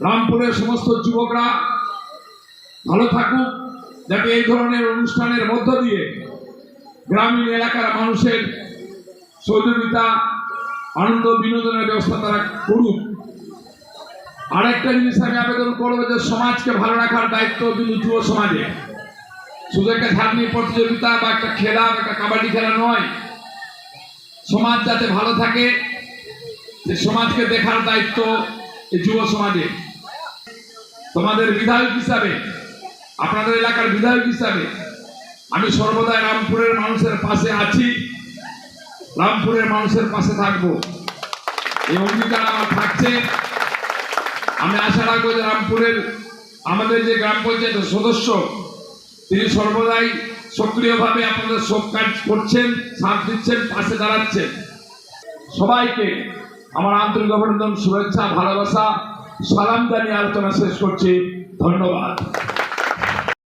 রামপুরের সমস্ত যুবকরা ভালো থাকুক, যাতে এই ধরনের অনুষ্ঠানের মধ্য দিয়ে গ্রামীণ এলাকার মানুষের সহযোগিতা, আনন্দ, বিনোদনের ব্যবস্থা তারা করুক। আরেকটা জিনিস আমি আবেদন করব যে সমাজকে ভালো রাখার দায়িত্ব কিন্তু যুব সমাজে। শুধু একটা ধার্মিক প্রতিযোগিতা বা একটা খেলা বা একটা কাবাডি খেলা নয়, সমাজ যাতে ভালো থাকে, সে সমাজকে দেখার দায়িত্ব যুব সমাজে। তোমাদের বিধায়ক হিসাবে, আপনাদের এলাকার বিধায়ক হিসাবে, আমি সর্বদাই রামপুরের মানুষের পাশে আছি। রামপুরের মানুষের পাশে থাকব। এই অঙ্গীকার আমার থাকছে। আমি আশা রাখব যে রামপুরের আমাদের যে গ্রাম পঞ্চায়েতের সদস্য, তিনি সর্বদাই সক্রিয়ভাবে আপনাদের সব কাজ করছেন, সাথ দিচ্ছেন, পাশে দাঁড়াচ্ছেন। সবাইকে আমার আন্তরিক অভিনন্দন শুভেচ্ছা ভালোবাসা সালাম জানিয়ে আলোচনা শেষ করছি। ধন্যবাদ।